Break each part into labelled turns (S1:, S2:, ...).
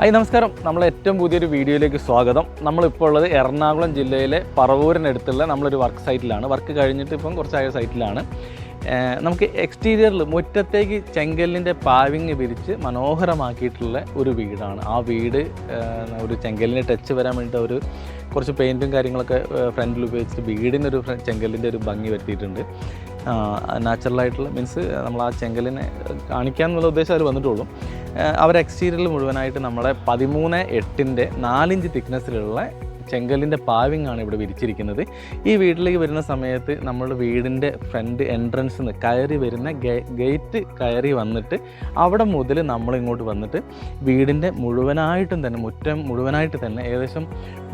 S1: Hi നമസ്കാരം. നമ്മൾ ഏറ്റവും പുതിയൊരു വീഡിയോയിലേക്ക് സ്വാഗതം. നമ്മളിപ്പോൾ ഉള്ളത് എറണാകുളം ജില്ലയിലെ പറവൂരിനടുത്തുള്ള നമ്മളൊരു വർക്ക് സൈറ്റിലാണ്. വർക്ക് കഴിഞ്ഞിട്ട് ഇപ്പം കുറച്ചായ സൈറ്റിലാണ്. നമുക്ക് എക്സ്റ്റീരിയറിൽ മുറ്റത്തേക്ക് ചെങ്കല്ലിന്റെ പാവിങ് വിരിച്ച് മനോഹരമാക്കിയിട്ടുള്ള ഒരു വീടാണ്. ആ വീട് ഒരു ചെങ്കല്ലിന് ടച്ച് വരാൻ വേണ്ടിയിട്ട് ഒരു കുറച്ച് പെയിന്റും കാര്യങ്ങളൊക്കെ ഫ്രണ്ടിൽ ഉപയോഗിച്ചിട്ട് വീടിനൊരു ചെങ്കല്ലിന്റെ ഒരു ഭംഗി വരുത്തിയിട്ടുണ്ട്. നാച്ചുറലായിട്ടുള്ള മീൻസ് നമ്മൾ ആ ചെങ്കലിനെ കാണിക്കാൻ എന്നുള്ള ഉദ്ദേശം അവർ വന്നിട്ടുള്ളൂ. അവർ എക്സ്റ്റീരിയറിൽ മുഴുവനായിട്ട് നമ്മളെ പതിമൂന്ന് എട്ടിന്റെ നാലിഞ്ച് തിക്നെസ്സിലുള്ള ചെങ്കലിന്റെ പാവിങ്ങാണ് ഇവിടെ വിരിച്ചിരിക്കുന്നത്. ഈ വീട്ടിലേക്ക് വരുന്ന സമയത്ത് നമ്മുടെ വീടിന്റെ ഫ്രണ്ട് എൻട്രൻസ് നിന്ന് കയറി വരുന്ന ഗേറ്റ് കയറി വന്നിട്ട് അവിടെ മുതൽ നമ്മൾ ഇങ്ങോട്ട് വന്നിട്ട് വീടിന്റെ മുഴുവനായിട്ടും തന്നെ മുറ്റം മുഴുവനായിട്ട് തന്നെ ഏകദേശം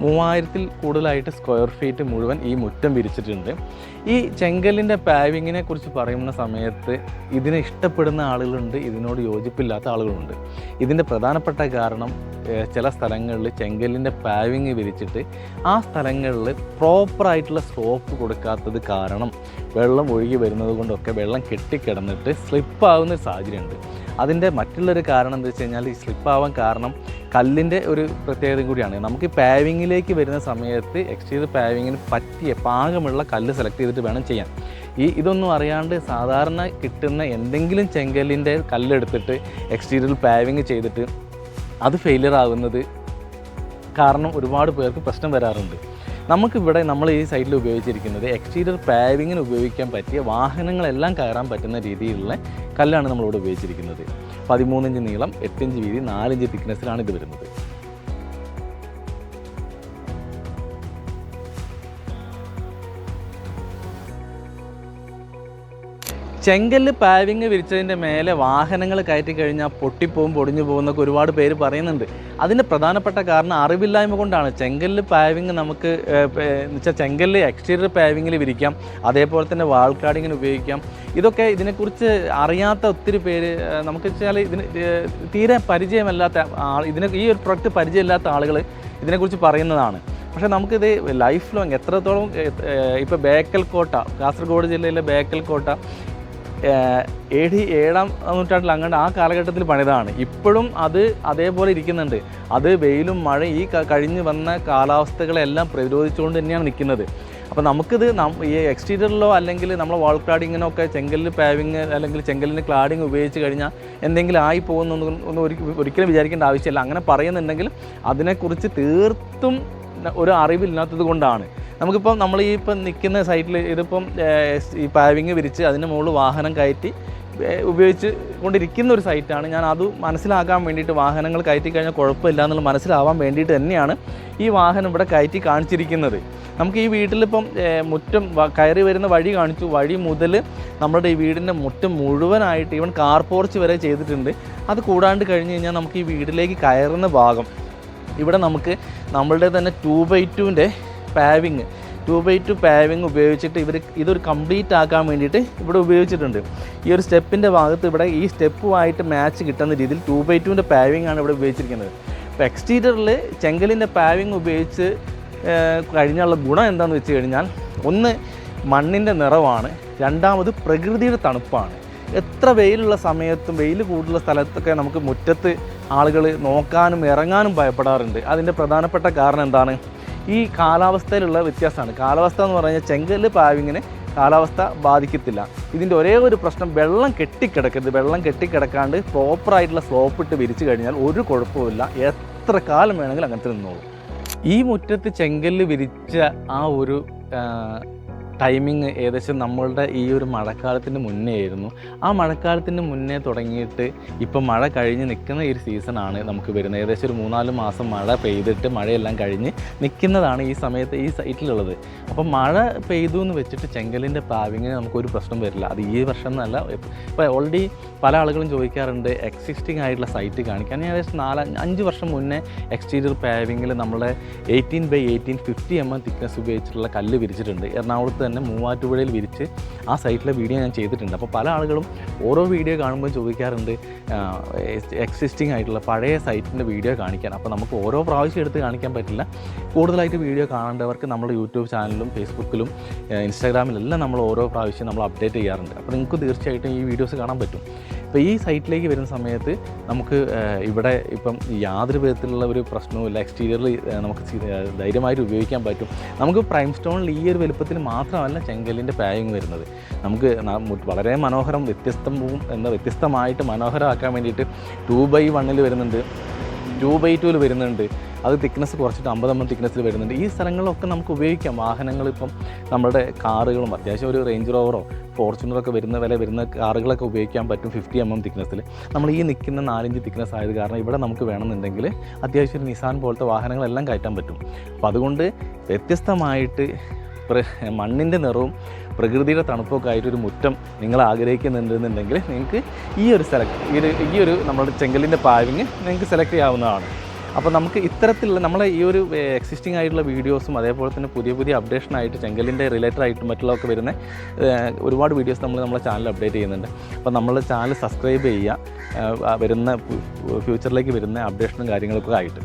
S1: മൂവായിരത്തിൽ കൂടുതലായിട്ട് സ്ക്വയർ ഫീറ്റ് മുഴുവൻ ഈ മുറ്റം വിരിച്ചിട്ടുണ്ട്. ഈ ചെങ്കലിന്റെ പാവിങ്ങിനെ കുറിച്ച് പറയുന്ന സമയത്ത് ഇതിനെ ഇഷ്ടപ്പെടുന്ന ആളുകളുണ്ട് ഇതിനോട് യോജിപ്പില്ലാത്ത ആളുകളുണ്ട്. ഇതിന്റെ പ്രധാനപ്പെട്ട കാരണം ചില സ്ഥലങ്ങളിൽ ചെങ്കലിന്റെ പാവിങ് വിരിച്ചിട്ട് ആ സ്ഥലങ്ങളിൽ പ്രോപ്പറായിട്ടുള്ള സ്ലോപ്പ് കൊടുക്കാത്തത് കാരണം വെള്ളം ഒഴുകി വരുന്നത് കൊണ്ടൊക്കെ വെള്ളം കെട്ടിക്കിടന്നിട്ട് സ്ലിപ്പാവുന്ന ഒരു സാഹചര്യമുണ്ട്. അതിന്റെ മറ്റുള്ളൊരു കാരണം എന്താ വെച്ച് കഴിഞ്ഞാൽ ഈ സ്ലിപ്പാവാൻ കാരണം കല്ലിന്റെ ഒരു പ്രത്യേകത കൂടിയാണ്. നമുക്ക് പാവിങ്ങിലേക്ക് വരുന്ന സമയത്ത് എക്സ്റ്റീരിയർ പാവിങ്ങിന് പറ്റിയ പാകമുള്ള കല്ല് സെലക്ട് ചെയ്തിട്ട് വേണം ചെയ്യാൻ. ഈ ഇതൊന്നും അറിയാണ്ട് സാധാരണ കിട്ടുന്ന എന്തെങ്കിലും ചെങ്കല്ലിന്റെ കല്ലെടുത്തിട്ട് എക്സ്റ്റീരിയർ പാവിങ് ചെയ്തിട്ട് അത് ഫെയിലിയർ ആകുന്നത് കാരണം ഒരുപാട് പേർക്ക് പ്രശ്നം വരാറുണ്ട്. നമുക്കിവിടെ നമ്മൾ ഈ സൈഡിൽ ഉപയോഗിച്ചിരിക്കുന്നത് എക്സ്റ്റീരിയർ പാവിങ്ങിന് ഉപയോഗിക്കാൻ പറ്റിയ വാഹനങ്ങളെല്ലാം കയറാൻ പറ്റുന്ന രീതിയിലുള്ള കല്ലാണ് നമ്മളിവിടെ ഉപയോഗിച്ചിരിക്കുന്നത്. പതിമൂന്നിഞ്ച് നീളം എട്ടിഞ്ച് വീതി നാലിഞ്ച് തിക്നെസ്സിലാണ് ഇത് വരുന്നത്. ചെങ്കല്ല് പാവിങ് വിരിച്ചതിന്റെ മേലെ വാഹനങ്ങൾ കയറ്റി കഴിഞ്ഞാൽ പൊട്ടിപ്പോവും പൊടിഞ്ഞു പോകുന്നൊക്കെ ഒരുപാട് പേര് പറയുന്നുണ്ട്. അതിന്റെ പ്രധാനപ്പെട്ട കാരണം അറിവില്ലായ്മ കൊണ്ടാണ്. ചെങ്കല്ല് പാവിങ് നമുക്ക് വെച്ചാൽ ചെങ്കല്ല് എക്സ്റ്റീരിയർ പാവിങ്ങിൽ വിരിക്കാം. അതേപോലെ തന്നെ വാൾക്കാടിങ്ങിന് ഉപയോഗിക്കാം. ഇതൊക്കെ ഇതിനെക്കുറിച്ച് അറിയാത്ത ഒത്തിരി പേര് നമുക്ക് വെച്ചാൽ ഇതിന് തീരെ പരിചയമല്ലാത്ത ആൾ ഇതിനെ ഈ ഒരു പ്രൊഡക്റ്റ് പരിചയമില്ലാത്ത ആളുകൾ ഇതിനെക്കുറിച്ച് പറയുന്നതാണ്. പക്ഷേ നമുക്കിത് ലൈഫ് ലോങ് എത്രത്തോളം ഇപ്പോൾ ബേക്കൽ കോട്ട കാസർഗോഡ് ജില്ലയിലെ ബേക്കൽ കോട്ട എ ഡി ഏഴാം നൂറ്റാണ്ടിൽ അങ്ങോട്ട് ആ കാലഘട്ടത്തിൽ പണിതാണ്. ഇപ്പോഴും അത് അതേപോലെ ഇരിക്കുന്നുണ്ട്. അത് വെയിലും മഴയും ഈ കഴിഞ്ഞ് വന്ന കാലാവസ്ഥകളെല്ലാം പ്രതിരോധിച്ചുകൊണ്ട് തന്നെയാണ് നിൽക്കുന്നത്. അപ്പോൾ നമുക്കിത് ഈ എക്സ്റ്റീരിയറിലോ അല്ലെങ്കിൽ നമ്മൾ വാൾ ക്ലാഡിങ്ങിനോ ഒക്കെ ചെങ്കലിൽ പാവിങ് അല്ലെങ്കിൽ ചെങ്കലിന് ക്ലാഡിങ് ഉപയോഗിച്ച് കഴിഞ്ഞാൽ എന്തെങ്കിലും ആയി പോകുന്നൊന്നും ഒന്നും ഒരിക്കലും വിചാരിക്കേണ്ട ആവശ്യമില്ല. അങ്ങനെ പറയുന്നുണ്ടെങ്കിൽ അതിനെക്കുറിച്ച് തീർത്തും ഒരു അറിവില്ലാത്തത് കൊണ്ടാണ്. നമുക്കിപ്പം നമ്മൾ ഈ ഇപ്പം നിൽക്കുന്ന സൈറ്റിൽ ഇതിപ്പം ഈ പാവിങ് വിരിച്ച് അതിന് മുകളിൽ വാഹനം കയറ്റി ഉപയോഗിച്ച് കൊണ്ടിരിക്കുന്ന ഒരു സൈറ്റാണ്. ഞാൻ അത് മനസ്സിലാക്കാൻ വേണ്ടിയിട്ട് വാഹനങ്ങൾ കയറ്റി കഴിഞ്ഞാൽ കുഴപ്പമില്ല എന്നുള്ളത് മനസ്സിലാവാൻ വേണ്ടിയിട്ട് തന്നെയാണ് ഈ വാഹനം ഇവിടെ കയറ്റി കാണിച്ചിരിക്കുന്നത്. നമുക്ക് ഈ വീട്ടിലിപ്പം മുറ്റം കയറി വരുന്ന വഴി കാണിച്ചു. വഴി മുതൽ നമ്മുടെ ഈ വീടിന്റെ മുറ്റം മുഴുവനായിട്ട് ഈവൻ കാർ പോർച്ച് വരെ ചെയ്തിട്ടുണ്ട്. അത് കൂടാണ്ട് കഴിഞ്ഞ് കഴിഞ്ഞാൽ നമുക്ക് ഈ വീട്ടിലേക്ക് കയറുന്ന ഭാഗം ഇവിടെ നമുക്ക് നമ്മളുടെ തന്നെ ടു ബൈ ടുവിന്റെ paving two by two paving ഉപയോഗിച്ചിട്ട് ഇവർ ഇതൊരു കംപ്ലീറ്റ് ആക്കാൻ വേണ്ടിയിട്ട് ഇവിടെ ഉപയോഗിച്ചിട്ടുണ്ട്. ഈ ഒരു സ്റ്റെപ്പിന്റെ ഭാഗത്ത് ഇവിടെ ഈ സ്റ്റെപ്പുമായിട്ട് മാച്ച് കിട്ടുന്ന രീതിയിൽ ടു ബൈ ടുവിന്റെ പാവിങ് ആണ് ഇവിടെ ഉപയോഗിച്ചിരിക്കുന്നത്. അപ്പോൾ എക്സ്റ്റീരിയറിൽ ചെങ്കലിന്റെ പാവിങ് ഉപയോഗിച്ച് കഴിഞ്ഞുള്ള ഗുണം എന്താണെന്ന് വെച്ച് കഴിഞ്ഞാൽ ഒന്ന് മണ്ണിന്റെ നിറവാണ് രണ്ടാമത് പ്രകൃതിയുടെ തണുപ്പാണ്. എത്ര വെയിലുള്ള സമയത്തും വെയിൽ കൂടുതലുള്ള സ്ഥലത്തൊക്കെ നമുക്ക് മുറ്റത്ത് ആളുകൾ നോക്കാനും ഇറങ്ങാനും ഭയപ്പെടാറുണ്ട്. അതിന്റെ പ്രധാനപ്പെട്ട കാരണം എന്താണ്? ഈ കാലാവസ്ഥയിലുള്ള വ്യത്യാസമാണ്. കാലാവസ്ഥ എന്ന് പറഞ്ഞാൽ ചെങ്കൽ പാവിങ്ങിനെ കാലാവസ്ഥ ബാധിക്കത്തില്ല. ഇതിന്റെ ഒരേ ഒരു പ്രശ്നം വെള്ളം കെട്ടിക്കിടക്കരുത്. വെള്ളം കെട്ടിക്കിടക്കാണ്ട് പ്രോപ്പറായിട്ടുള്ള സ്ലോപ്പ് ഇട്ട് വിരിച്ചു കഴിഞ്ഞാൽ ഒരു കുഴപ്പമില്ല എത്ര കാലം വേണമെങ്കിലും അങ്ങനത്തെ നിന്നോളൂ. ഈ മുറ്റത്ത് ചെങ്കല്ല് വിരിച്ച ആ ഒരു ടൈമിങ് ഏകദേശം നമ്മളുടെ ഈ ഒരു മഴക്കാലത്തിന് മുന്നേ ആയിരുന്നു. ആ മഴക്കാലത്തിന് മുന്നേ തുടങ്ങിയിട്ട് ഇപ്പം മഴ കഴിഞ്ഞ് നിൽക്കുന്ന ഈ ഒരു സീസണാണ് നമുക്ക് വരുന്നത്. ഏകദേശം ഒരു മൂന്നാൽ മാസം മഴ പെയ്തിട്ട് മഴയെല്ലാം കഴിഞ്ഞ് നിൽക്കുന്നതാണ് ഈ സമയത്ത് ഈ സൈറ്റിലുള്ളത്. അപ്പം മഴ പെയ്തു എന്ന് വെച്ചിട്ട് ചെങ്കലിന്റെ പാവിങ്ങിന് നമുക്കൊരു പ്രശ്നം വരില്ല. അത് ഈ വർഷം എന്നല്ല ഇപ്പോൾ ഓൾറെഡി പല ആളുകളും ചോദിക്കാറുണ്ട് എക്സിസ്റ്റിംഗ് ആയിട്ടുള്ള സൈറ്റ് കാണിക്കാൻ. ഏകദേശം നാല് അഞ്ച് വർഷം മുന്നേ എക്സ്റ്റീരിയർ പാവിങ്ങിൽ നമ്മളെ eighteen by eighteen fifty M M thickness ഉപയോഗിച്ചിട്ടുള്ള കല്ല് വിരിച്ചിട്ടുണ്ട്. എറണാകുളത്ത് തന്നെ മൂവാറ്റുപുഴയിൽ വിരിച്ച് ആ സൈറ്റിലെ വീഡിയോ ഞാൻ ചെയ്തിട്ടുണ്ട്. അപ്പോൾ പല ആളുകളും ഓരോ വീഡിയോ കാണുമ്പോൾ ചോദിക്കാറുണ്ട് എക്സിസ്റ്റിംഗ് ആയിട്ടുള്ള പഴയ സൈറ്റിന്റെ വീഡിയോ കാണിക്കാൻ. അപ്പോൾ നമുക്ക് ഓരോ പ്രാവശ്യം എടുത്ത് കാണിക്കാൻ പറ്റില്ല. കൂടുതലായിട്ട് വീഡിയോ കാണേണ്ടവർക്ക് നമ്മുടെ യൂട്യൂബ് ചാനലിലും ഫേസ്ബുക്കിലും ഇൻസ്റ്റാഗ്രാമിലെല്ലാം നമ്മൾ ഓരോ പ്രാവശ്യം നമ്മൾ അപ്ഡേറ്റ് ചെയ്യാറുണ്ട്. അപ്പോൾ നിങ്ങൾക്ക് തീർച്ചയായിട്ടും ഈ വീഡിയോസ് കാണാൻ പറ്റും. ഇപ്പോൾ ഈ സൈറ്റിലേക്ക് വരുന്ന സമയത്ത് നമുക്ക് ഇവിടെ ഇപ്പം യാതൊരു വിധത്തിലുള്ള ഒരു പ്രശ്നവുമില്ല എക്സ്റ്റീരിയറിൽ നമുക്ക് ധൈര്യമായിട്ട് ഉപയോഗിക്കാൻ പറ്റും. നമുക്ക് പ്രൈം സ്റ്റോണിൽ ഈ ഒരു വലുപ്പത്തിൽ മാത്രമല്ല ചെങ്കലിന്റെ പാവിങ് വരുന്നത്. നമുക്ക് വളരെ മനോഹരം വ്യത്യസ്തവും എന്താ വ്യത്യസ്തമായിട്ട് മനോഹരമാക്കാൻ വേണ്ടിയിട്ട് ടു ബൈ വണ്ണിൽ വരുന്നുണ്ട്. ടു ബൈ ടുവിൽ വരുന്നുണ്ട്. അത് തിക്നെസ് കുറച്ചിട്ട് അമ്പതമ്പത് തിക്നെസ്സിൽ വരുന്നുണ്ട്. ഈ സ്ഥലങ്ങളിലൊക്കെ നമുക്ക് ഉപയോഗിക്കാം. വാഹനങ്ങൾ ഇപ്പം നമ്മുടെ കാറുകളും അത്യാവശ്യം ഒരു റേഞ്ച് റോവറോ ഫോർച്യൂണറൊക്കെ വരുന്ന വില വരുന്ന കാറുകളൊക്കെ ഉപയോഗിക്കാൻ പറ്റും ഫിഫ്റ്റി എം എം തിക്നെസ്സിൽ നമ്മൾ ഈ നിൽക്കുന്ന നാലിഞ്ച് തിക്നെസ് ആയത് കാരണം ഇവിടെ നമുക്ക് വേണമെന്നുണ്ടെങ്കിൽ അത്യാവശ്യം ഒരു നിസാൻ പോലത്തെ വാഹനങ്ങളെല്ലാം കയറ്റാൻ പറ്റും. അപ്പോൾ അതുകൊണ്ട് വ്യത്യസ്തമായിട്ട് മണ്ണിന്റെ നിറവും പ്രകൃതിയുടെ തണുപ്പൊക്കെ ആയിട്ട് ഒരു മുറ്റം നിങ്ങൾ ആഗ്രഹിക്കുന്നുണ്ടെന്നുണ്ടെങ്കിൽ നിങ്ങൾക്ക് ഈ ഒരു സെലക്ട് ഈ ഒരു ഈ ഒരു നമ്മുടെ ചെങ്കലിന്റെ പാവിങ് നിങ്ങൾക്ക് സെലക്ട് ചെയ്യാവുന്നതാണ്. അപ്പോൾ നമുക്ക് ഇത്തരത്തിലുള്ള നമ്മളെ ഈ ഒരു എക്സിസ്റ്റിംഗ് ആയിട്ടുള്ള വീഡിയോസും അതേപോലെ തന്നെ പുതിയ പുതിയ അപ്ഡേഷൻ ആയിട്ട് ചെങ്കലിന്റെ റിലേറ്റഡ് ആയിട്ട് മറ്റുള്ളതൊക്കെ വരുന്ന ഒരുപാട് വീഡിയോസ് നമ്മൾ നമ്മളെ ചാനൽ അപ്ഡേറ്റ് ചെയ്യുന്നുണ്ട്. അപ്പോൾ നമ്മൾ ചാനൽ സബ്സ്ക്രൈബ് ചെയ്യുക വരുന്ന ഫ്യൂച്ചറിലേക്ക് വരുന്ന അപ്ഡേഷനും കാര്യങ്ങളൊക്കെ ആയിട്ട്.